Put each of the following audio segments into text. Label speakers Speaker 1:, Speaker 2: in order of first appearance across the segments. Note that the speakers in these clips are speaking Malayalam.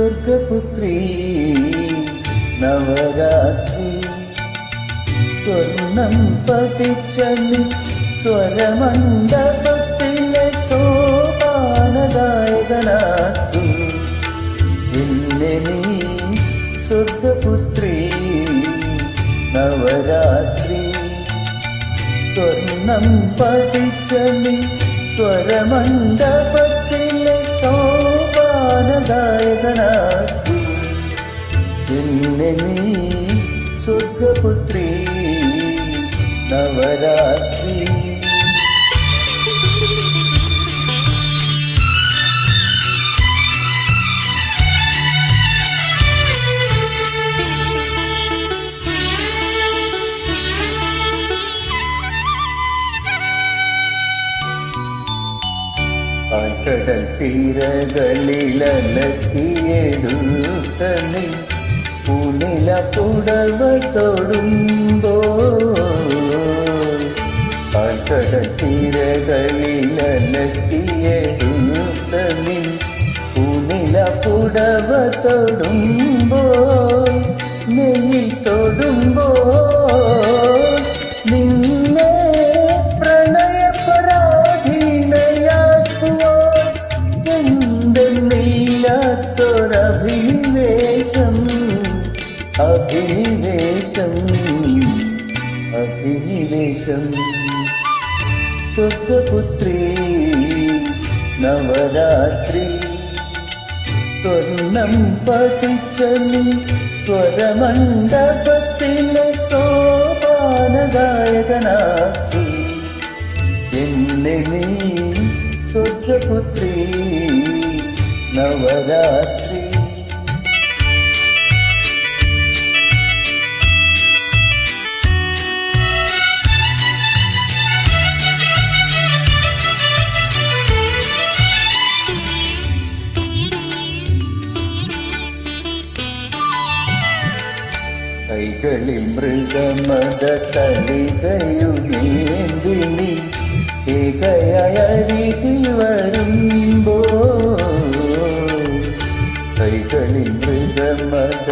Speaker 1: സ്വർഗപുത്രി നവരാത്രി. സ്വർണം പതിച്ചനി സ്വരമണ്ഡപത്തിലെ ശോഭാനദായകനാക്കും എന്നെ നീ സ്വർഗപുത്രി നവരാത്രി. സ്വർണം പതിച്ചനി സ്വരമണ്ഡപത്തിലെ എന്നെ നീ സ്വർഗപുത്രി നവരാത്രി. കടൽ തീരകളിലലക്കിയെടുത്ത നീ പൂനില പുടവ തൊടുമ്പോ ആഴ്കടൽ തീരകളിലലക്കിയെടുത്ത നീ പൂനില പുടവ തൊടുമ്പോ നെയ്യിൽ തൊടുമ്പോ അഭിനിവേശം അഭിനിവേശം. സ്വർഗപുത്രി നവരാത്രി. സ്വർണം പതിച്ചനി സ്വരമണ്ഡപത്തിലെ ശോഭാനദായകനാക്കി എന്നെ നീ സ്വർഗപുത്രി നവരാത്രി. കൈകളിൽ മൃഗമത തളികയുമേന്തിനി ഏകയരികിൽ വരുമ്പോ കൈകളിൽ മൃഗമത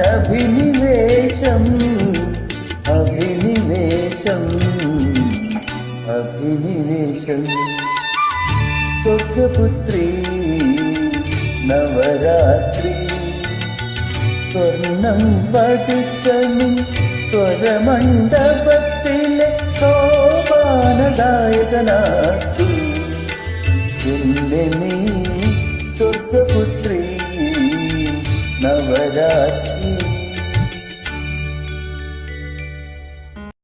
Speaker 1: ചുംബിക്കുവാൻ അഭിനിവേശം അഭിനിവേശം. സ്വർഗപുത്രി നവരാത്രി സ്വർണം പഠിച്ചനി സ്വരമണ്ഡപത്തിലെ ശോഭാനദായകനാക്കും ನವರಾತ್ರಿ